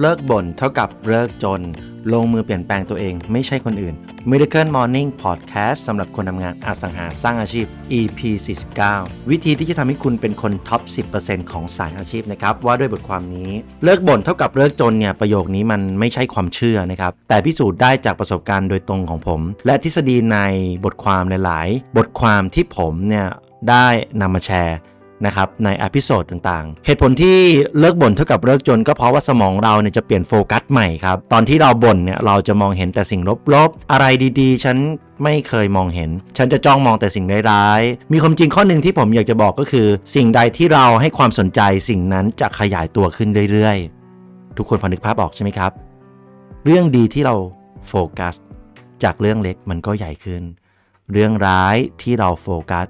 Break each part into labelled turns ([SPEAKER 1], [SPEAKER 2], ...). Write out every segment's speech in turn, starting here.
[SPEAKER 1] เลิกบ่นเท่ากับเลิกจน ลงมือเปลี่ยนแปลงตัวเองไม่ใช่คนอื่น Miracle Morning Podcast สำหรับคนทำงานอสังหาสร้างอาชีพ EP 49 วิธีที่จะทำให้คุณเป็นคนท็อป 10%ของสายอาชีพนะครับ ว่าด้วยบทความนี้ เลิกบ่นเท่ากับเลิกจนเนี่ย ประโยคนี้มันไม่ใช่ความเชื่อนะครับ แต่พิสูจน์ได้จากประสบการณ์โดยตรงของผม และทฤษฎีในบทความหลาย ๆ บทความที่ผมเนี่ยได้นำมาแชร์ นะครับในอพิโซดต่างๆ เหตุผลที่เลิกบ่นเท่ากับเลิกจน ก็เพราะว่าสมองเราเนี่ยจะเปลี่ยนโฟกัสใหม่ครับ ตอนที่เราบ่นเนี่ยเราจะมองเห็นแต่สิ่งลบๆ อะไรดีๆ ฉันไม่เคยมองเห็น ฉันจะจ้องมองแต่สิ่งร้ายๆ มีความจริงข้อหนึ่งที่ผมอยากจะบอกก็คือ สิ่งใดที่เราให้ความสนใจสิ่งนั้นจะขยายตัวขึ้นเรื่อยๆ ทุกคนพอนึกภาพออกใช่ไหมครับ เรื่องดีที่เราโฟกัสจากเรื่องเล็กมันก็ใหญ่ขึ้น เรื่องร้ายที่เราโฟกัส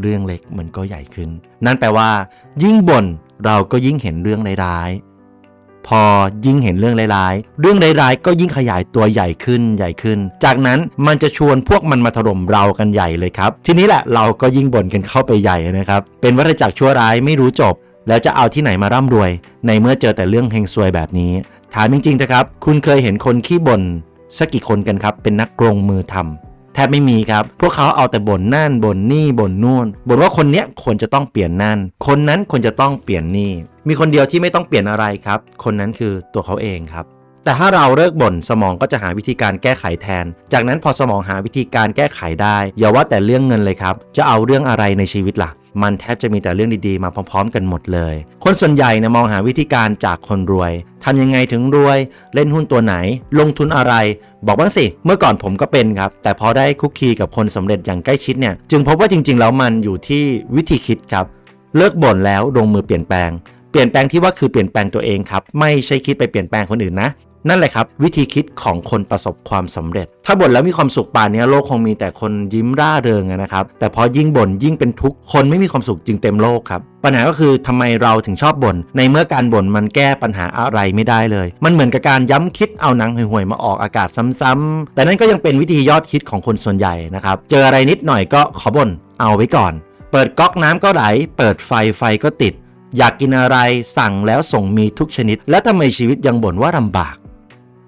[SPEAKER 1] เรื่องเล็กมันก็ใหญ่ขึ้น นั่นแปลว่า ยิ่งบ่นเราก็ยิ่งเห็นเรื่องร้ายๆพอยิ่งเห็นเรื่องร้ายๆเรื่องร้ายๆก็ยิ่งขยายตัวใหญ่ขึ้นใหญ่ขึ้น จากนั้นมันจะชวนพวกมันมาถล่มเรากันใหญ่เลยครับ ทีนี้แหละเราก็ยิ่งบ่นกันเข้าไปใหญ่นะครับ เป็นวัฏจักรชั่วร้ายไม่รู้จบ แล้วจะเอาที่ไหนมาร่ำรวย ในเมื่อเจอแต่เรื่องเฮงซวยแบบนี้ ถามจริงๆนะครับ คุณเคยเห็นคนขี้บ่นสักกี่คนกันครับ เป็นนักกรงมือทำ แทบไม่มีครับ พวกเขาเอาแต่บ่นนั่นบ่นนี่บ่นนู่นบ่นว่าคนเนี้ยควรจะต้องเปลี่ยนนั่น คนนั้นควรจะต้องเปลี่ยนนี่ มีคนเดียวที่ไม่ต้องเปลี่ยนอะไรครับ คนนั้นคือตัวเขาเองครับแต่ถ้าเราเลิกบ่นสมองก็จะหาวิธีการแก้ไขแทน จากนั้นพอสมองหาวิธีการแก้ไขได้ อย่าว่าแต่เรื่องเงินเลยครับ จะเอาเรื่องอะไรในชีวิตล่ะ มันแทบจะมีแต่เรื่องดีๆ มาพร้อมๆ กันหมดเลย คนส่วนใหญ่เนี่ยมองหาวิธีการจากคนรวย ทำยังไงถึงรวย เล่นหุ้นตัวไหน ลงทุนอะไร บอกบ้างสิ เมื่อก่อนผมก็เป็นครับ แต่พอได้คุกคีกับคนสำเร็จอย่างใกล้ชิดเนี่ย จึงพบว่าจริงๆ แล้วมันอยู่ที่วิธีคิดครับ เลิกบ่นแล้วลงมือเปลี่ยนแปลง เปลี่ยนแปลงที่ว่าคือเปลี่ยนแปลงตัวเองครับ ไม่ใช่คิดไปเปลี่ยนแปลงคนอื่นนะ นั่นแหละครับ วิธีคิดของคนประสบความสำเร็จ ถ้าบ่นแล้วมีความสุขป่านนี้โลกคงมีแต่คนยิ้มร่าเริงนะครับ แต่พอยิ่งบ่นยิ่งเป็นทุกข์คนไม่มีความสุขจึงเต็มโลกครับปัญหาก็คือทำไมเราถึงชอบบ่นในเมื่อการบ่นมันแก้ปัญหาอะไรไม่ได้เลย มันเหมือนกับการย้ำคิดเอาหนังห่วยๆมาออกอากาศซ้ำๆแต่นั่นก็ยังเป็นวิธียอดคิดของคนส่วนใหญ่นะครับเจออะไรนิดหน่อยก็ขอบ่นเอาไว้ก่อน เปิดก๊อกน้ำก็ไหล เปิดไฟไฟก็ติด อยากกินอะไรสั่งแล้วส่งมีทุกชนิด และทำไมชีวิตยังบ่นว่าลำบาก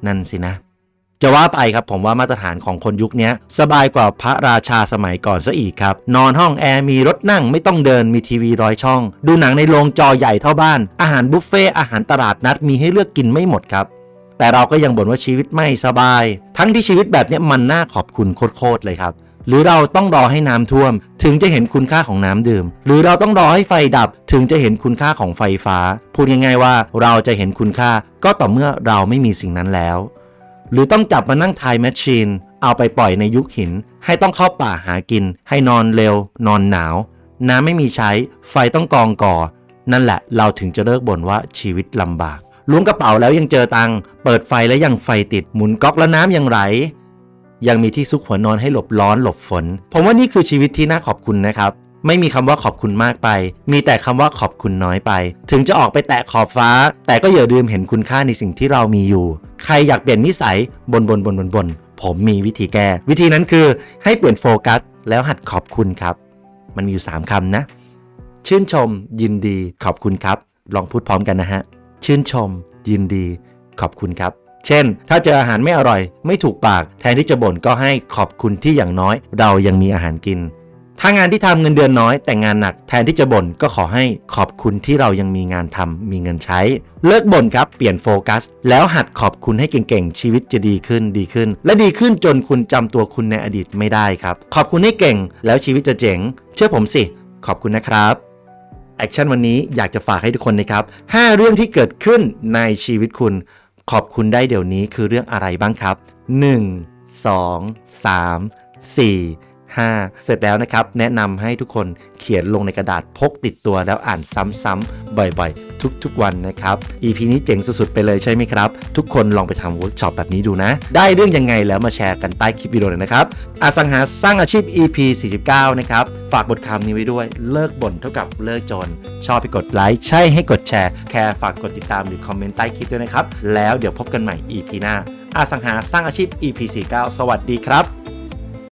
[SPEAKER 1] นั่นสินะ จะว่าไปครับผมว่ามาตรฐานของคนยุคนี้สบายกว่าพระราชาสมัยก่อนซะอีกครับ นอนห้องแอร์มีรถนั่งไม่ต้องเดินมีทีวีร้อยช่อง ดูหนังในโรงจอใหญ่เท่าบ้าน อาหารบุฟเฟ่อาหารตลาดนัดมีให้เลือกกินไม่หมดครับแต่เราก็ยังบ่นว่าชีวิตไม่สบาย ทั้งที่ชีวิตแบบนี้มันน่าขอบคุณโคตรๆเลยครับ หรือเราต้องรอให้น้ำท่วม ถึงจะเห็นคุณค่าของน้ำดื่ม หรือเราต้องรอให้ไฟดับ ถึงจะเห็นคุณค่าของไฟฟ้า พูดง่ายๆว่าเราจะเห็นคุณค่าก็ต่อเมื่อเราไม่มีสิ่งนั้นแล้ว หรือต้องจับมานั่งทายแมชชีนเอาไปปล่อยในยุคหิน ให้ต้องเข้าป่าหากิน ให้นอนเร็ว นอนหนาว น้ำไม่มีใช้ ไฟต้องกองก่อ นั่นแหละเราถึงจะเลิกบ่นว่าชีวิตลำบากล้วงกระเป๋าแล้วยังเจอตังเปิดไฟแล้วยังไฟติด หมุนก๊อกแล้วน้ำยังไหล ยังมีที่ซุกหัวนอนให้หลบร้อนหลบฝน ผมว่านี่คือชีวิตที่น่าขอบคุณนะครับ ไม่มีคำว่าขอบคุณมากไป มีแต่คำว่าขอบคุณน้อยไป ถึงจะออกไปแตะขอบฟ้า แต่ก็อย่าลืมเห็นคุณค่าในสิ่งที่เรามีอยู่ ใครอยากเปลี่ยนนิสัยบนบนบนบนบนผมมีวิธีแก้ วิธีนั้นคือให้เปลี่ยนโฟกัส แล้วหัดขอบคุณครับ มันมีอยู่ 3คำนะ ชื่นชม ยินดี ขอบคุณครับ ลองพูดพร้อมกันนะฮะ ชื่นชม ยินดี ขอบคุณครับ เช่น ถ้าเจออาหารไม่อร่อย ไม่ถูกปาก แทนที่จะบ่นก็ให้ขอบคุณที่อย่างน้อย เรายังมีอาหารกิน ถ้างานที่ทำเงินเดือนน้อย แต่งานหนักแทนที่จะบ่นก็ขอให้ขอบคุณที่เรายังมีงานทำมีเงินใช้ เลิกบ่นครับเปลี่ยนโฟกัส แล้วหัดขอบคุณให้เก่งๆ ชีวิตจะดีขึ้นดีขึ้น และดีขึ้นจนคุณจำตัวคุณในอดีตไม่ได้ครับ ขอบคุณให้เก่ง แล้วชีวิตจะเจ๋ง เชื่อผมสิ ขอบคุณนะครับแอคชั่นวันนี้อยากจะฝากให้ทุกคนนะครับ 5 เรื่องที่เกิดขึ้นในชีวิตคุณ ขอบคุณได้เดี๋ยวนี้คือเรื่องอะไรบ้างครับ 1 2 3 4 5 เสร็จแล้วนะครับ แนะนำให้ทุกคนเขียนลงในกระดาษพกติดตัวแล้วอ่านซ้ำๆบ่อยๆ ทุกๆวันนะครับ EP นี้เจ๋งสุดๆไปเลยใช่ไหมครับ ทุกคนลองไปทำเวิร์กช็อปแบบนี้ดูนะ ได้เรื่องยังไงแล้วมาแชร์กันใต้คลิปวิดีโอเลยนะครับอสังหาสร้างอาชีพ EP 49 นะครับ ฝากบทคำนี้ไว้ด้วยเลิกบ่นเท่ากับเลิกจน ชอบให้กดไลค์ใช่ให้กดแชร์แค่ฝากกดติดตามหรือคอมเมนต์ใต้คลิปด้วยนะครับแล้วเดี๋ยวพบกันใหม่ EP หน้าอสังหาสร้างอาชีพ EP 49 สวัสดีครับ